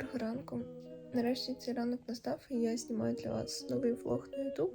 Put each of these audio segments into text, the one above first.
Доброго ранку. Нарешті цей ранок настав, і я знімаю для вас новий влог на YouTube.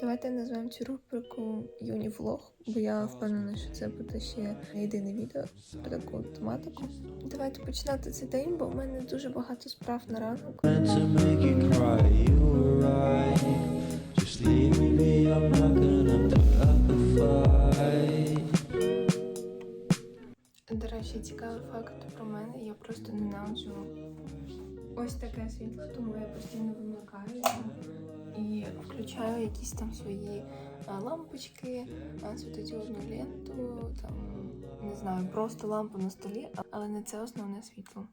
Давайте назвемо цю рубрику Юні Влог, бо я впевнена, що це буде ще єдине відео про таку тематику. Давайте починати цей день, бо в мене дуже багато справ на ранок. Таке світло, тому я постійно вимикаю і включаю якісь там свої лампочки, а, світодіодну ленту, там не знаю, просто лампу на столі, але не це основне світло.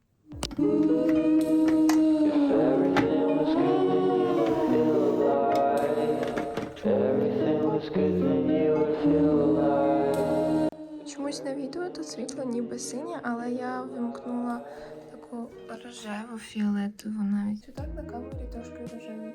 Чомусь на відео тут світло ніби синє, але я вимкнула таку рожеву фіолетову навіть. Так на камері трошки рожевий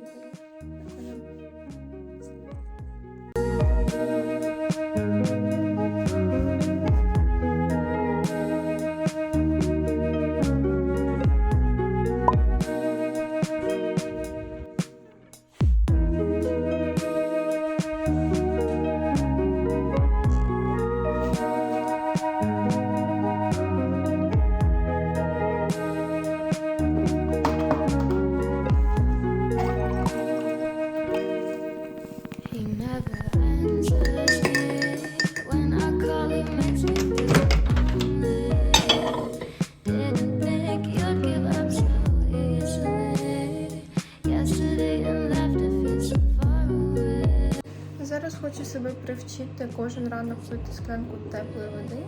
Зараз хочу себе привчити кожен ранок пити склянку теплої води.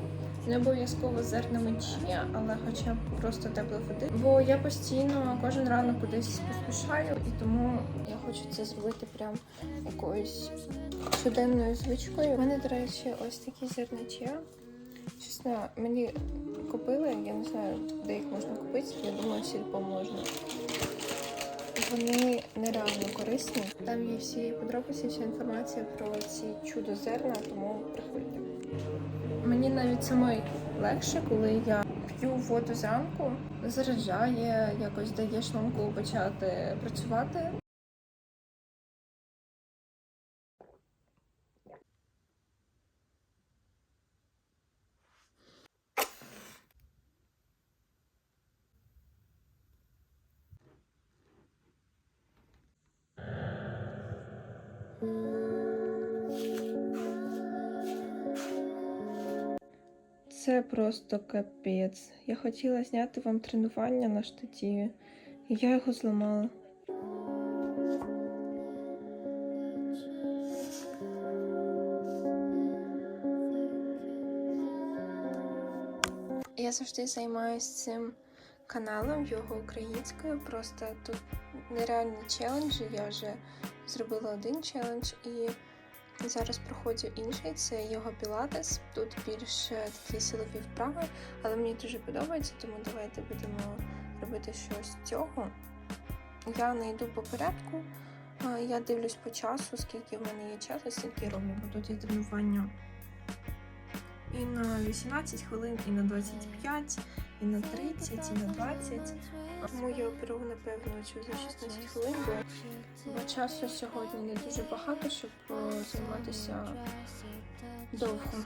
Не обов'язково зернами чия, але хоча б просто теплої води. Бо я постійно кожен ранок кудись поспішаю, і тому я хочу це зробити прям якоюсь щоденною звичкою. У мене, до речі, ось такі зерна чия. Чесно, мені купили, я не знаю, де їх можна купити. Я думаю, сільпо можна. Вони нереально корисні. Там є всі подробиці, вся інформація про ці чудо зерна, тому приходьте. Мені навіть самої легше, коли я п'ю воду зранку, заряджає, якось дає шлунку почати працювати. Це просто капець. Я хотіла зняти вам тренування на штативі, і я його зламала. Я завжди займаюся цим каналом його українською. Просто тут нереальні челенджі. Я вже зробила один челендж і зараз проходжу інший. Це його пілатес. Тут більше такі силові вправи, але мені дуже подобається, тому давайте будемо робити щось з цього. Я не йду по порядку. Я дивлюсь по часу, скільки в мене є часу, стільки роблю. Бо тут є тренування і на 18 хвилин, і на 25, і на 30, і на 20. Тому я оберу, напевно, за 16 хвилин, бо, бо часу сьогодні не дуже багато, щоб е, займатися довго.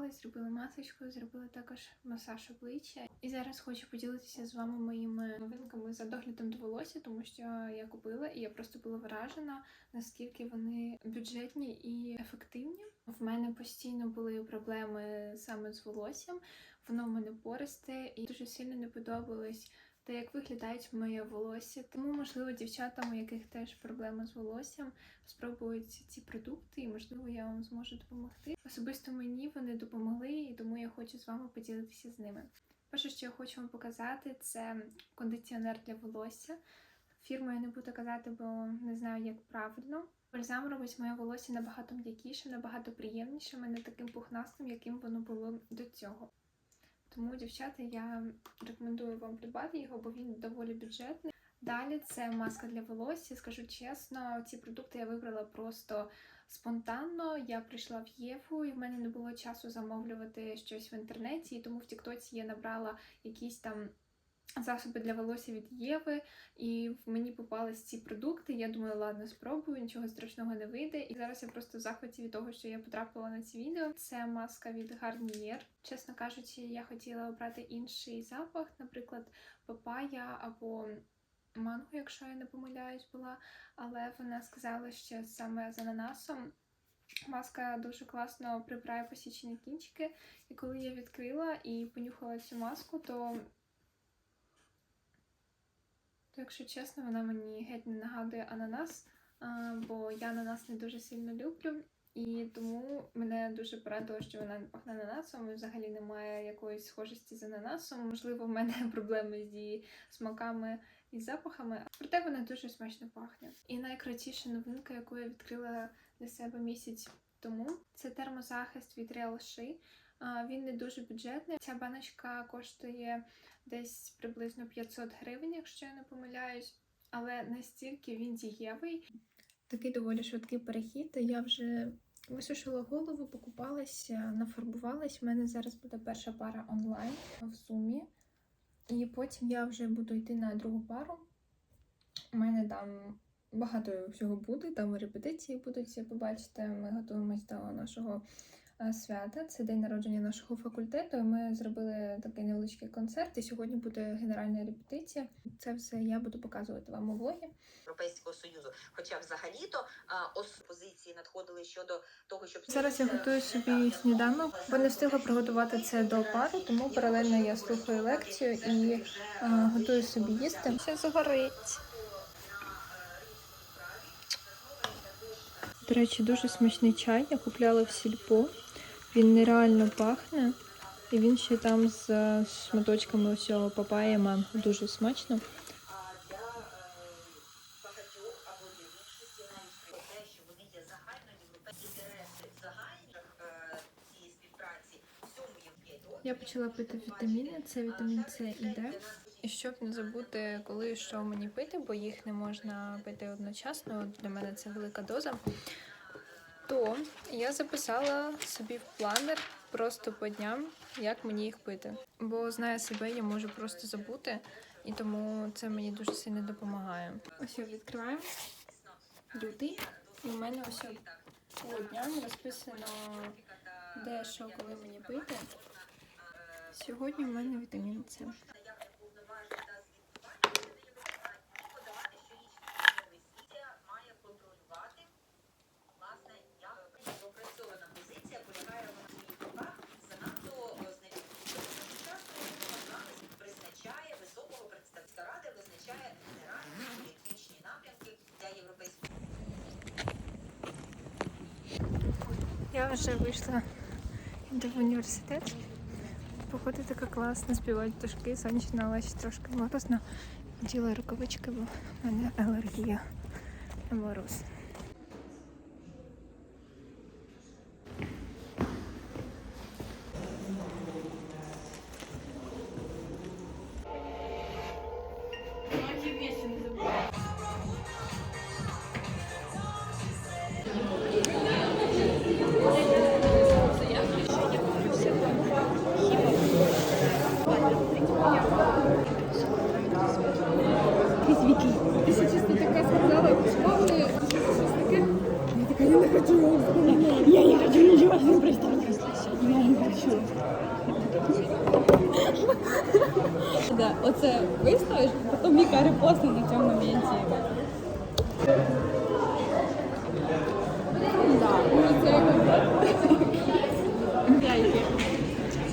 Вже зробила масочку, зробила також масаж обличчя. І зараз хочу поділитися з вами моїми новинками за доглядом до волосся, тому що я купила і я просто була вражена, наскільки вони бюджетні і ефективні. В мене постійно були проблеми саме з волоссям, воно в мене пористе і дуже сильно не подобалось. Те, як виглядають моє волосся, тому можливо дівчатам, у яких теж проблеми з волоссям, спробують ці продукти, і можливо я вам зможу допомогти. Особисто мені вони допомогли, і тому я хочу з вами поділитися з ними. Перше, що я хочу вам показати, це кондиціонер для волосся. Фірму я не буду казати, бо не знаю, як правильно. Бальзам робить моє волосся набагато м'якішим, набагато приємнішим, і не таким пухнастим, яким воно було до цього. Тому, дівчата, я рекомендую вам придбати його, бо він доволі бюджетний. Далі це маска для волосся. Скажу чесно, ці продукти я вибрала просто спонтанно. Я прийшла в Єву, і в мене не було часу замовлювати щось в інтернеті, і тому в Тіктоці я набрала якісь там засоби для волосся від Єви, і мені попались ці продукти. Я думаю, ладно, спробую, нічого страшного не вийде. І зараз я просто в захваті від того, що я потрапила на ці відео. Це маска від Garnier. Чесно кажучи, я хотіла обрати інший запах, наприклад, папая або манго, якщо я не помиляюсь, була. Але вона сказала, що саме з ананасом. Маска дуже класно прибирає посічені кінчики. І коли я відкрила і понюхала цю маску, то якщо чесно, вона мені геть не нагадує ананас, бо я ананас не дуже сильно люблю. І тому мене дуже порадило, що вона не пахне ананасом і взагалі немає якоїсь схожості з ананасом. Можливо, в мене проблеми зі смаками і запахами, проте вона дуже смачно пахне. І найкрутіша новинка, яку я відкрила для себе місяць тому, це термозахист від Real She. Він не дуже бюджетний. Ця баночка коштує десь приблизно 500 гривень, якщо я не помиляюсь, але настільки він дієвий. Такий доволі швидкий перехід. Я вже висушила голову, покупалася, нафарбувалась. У мене зараз буде перша пара онлайн в зумі. І потім я вже буду йти на другу пару. У мене там багато всього буде, там репетиції будуть, побачите. Ми готуємось до нашого свята. Це день народження нашого факультету. і Ми зробили такий невеличкий концерт, і сьогодні буде генеральна репетиція. Це все я буду показувати вам у влогі. Європейського союзу. Хоча взагалі-то а, позиції надходили щодо того, щоб Зараз я готую собі сніданок, бо не встигла приготувати це до пари, тому паралельно я слухаю лекцію і е, готую собі їсти. Все згорить. До речі, дуже смачний чай. Я купляла в сільпо. Він нереально пахне. І він ще там з е, шматочками усього папaya, манго. Дуже смачно. а для багатьох або для більшості те, що вони є загальноєвропейські інтереси загальні співпраці в цьому є вхід. Я почала пити вітаміни. Це вітамін С і Д. І щоб не забути, коли і що мені пити, бо їх не можна пити одночасно. Для мене це велика доза. То я записала собі в планер просто по дням, як мені їх пити. Бо знаю себе, я можу просто забути, і тому це мені дуже сильно допомагає. Ось відкриваємо лютий, і в мене ось по дням розписано, де що коли мені пити. Сьогодні в мене вітамін С. Я вже вийшла до університет. Походу така класна, співають пташки, сонячно, але ще трошки морозно. Діла рукавички, бо в мене алергія на мороз. Да, оце виставиш, потім Віка репостне на цьому моменті. Ну.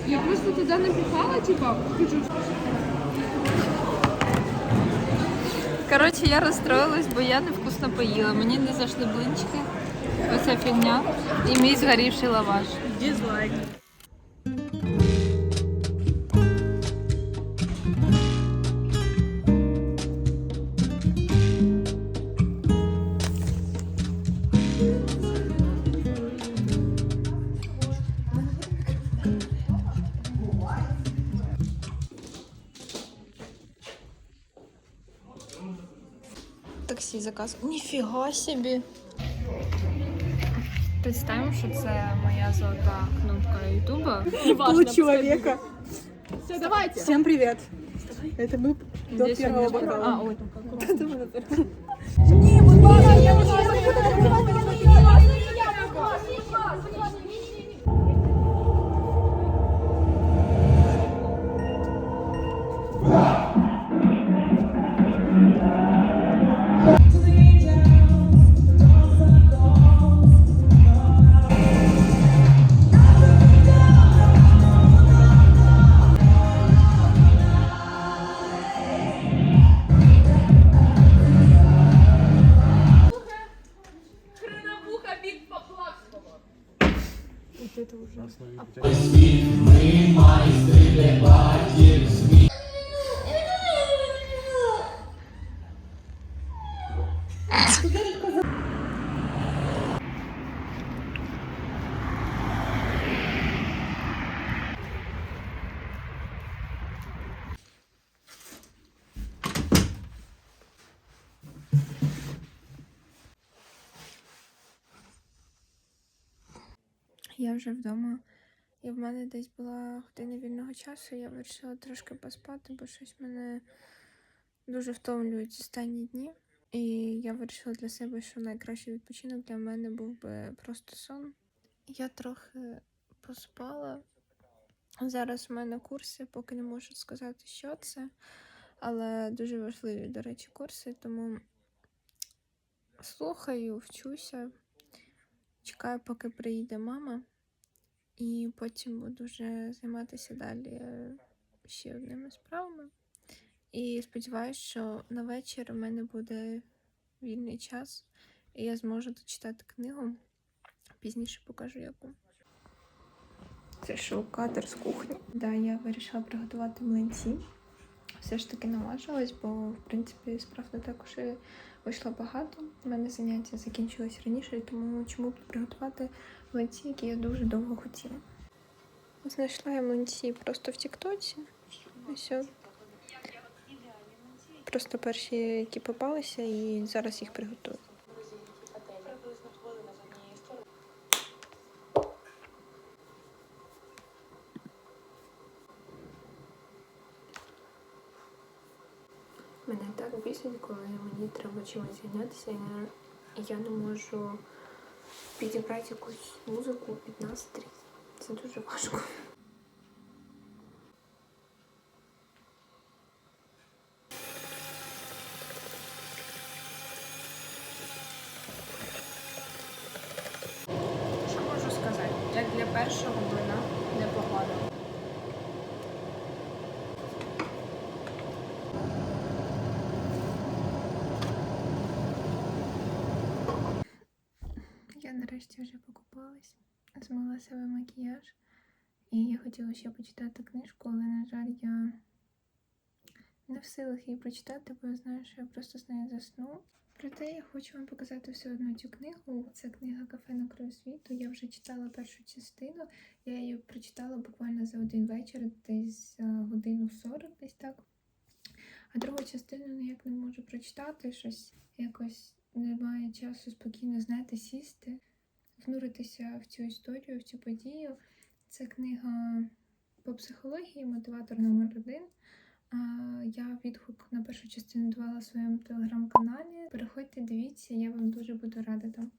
Я просто туди напихала, типа, хочу Коротше, я розстроїлась, бо я невкусно поїла. Мені не зайшли блинчики. Оця фігня. І мій згорівший лаваш. Дізлайк. заказ. Ніфіга собі. Представимо, що це моя золота кнопка Ютуба. Пол человека. Все, давайте. Всем привет. Это мы до Здесь первого у меня- бокала. А, ой, там как? Я вже вдома. І в мене десь була година вільного часу. Я вирішила трошки поспати, бо щось мене дуже втомлюють останні дні. І я вирішила для себе, що найкращий відпочинок для мене був би просто сон. Я трохи поспала. Зараз у мене курси, поки не можу сказати, що це. Але дуже важливі, до речі, курси, тому слухаю, вчуся. Чекаю, поки приїде мама, і потім буду вже займатися далі ще одними справами. І сподіваюся, що на вечір у мене буде вільний час, і я зможу дочитати книгу. Пізніше покажу яку. Це шоу-кадр з кухні. Да, я вирішила приготувати млинці. Все ж таки наважилась, бо в принципі справ не також вийшло багато. У мене заняття закінчилось раніше, тому чому б приготувати млинці, які я дуже довго хотіла. Знайшла я млинці просто в Тіктоці. Просто перші, які попалися, і зараз їх приготую. Мене так бісить, коли мені треба чимось зайнятися, і я не можу підібрати якусь музику під настрій. Це дуже важко. Що можу сказати? Як для першого блина непогано. Я нарешті вже покупалась, змила себе макіяж. І я хотіла ще почитати книжку, але, на жаль, я не в силах її прочитати, бо я знаю, що я просто з нею засну. Проте я хочу вам показати все одно цю книгу. Це книга Кафе на краю світу. Я вже читала першу частину. Я її прочитала буквально за один вечір, десь за годину 40, десь так. А другу частину ніяк не можу прочитати. Щось якось немає часу спокійно, знаєте, сісти, внуритися в цю історію, в цю подію. Це книга по психології, мотиватор номер один. Я відгук на першу частину давала в своєму телеграм-каналі. Переходьте, дивіться, я вам дуже буду рада там.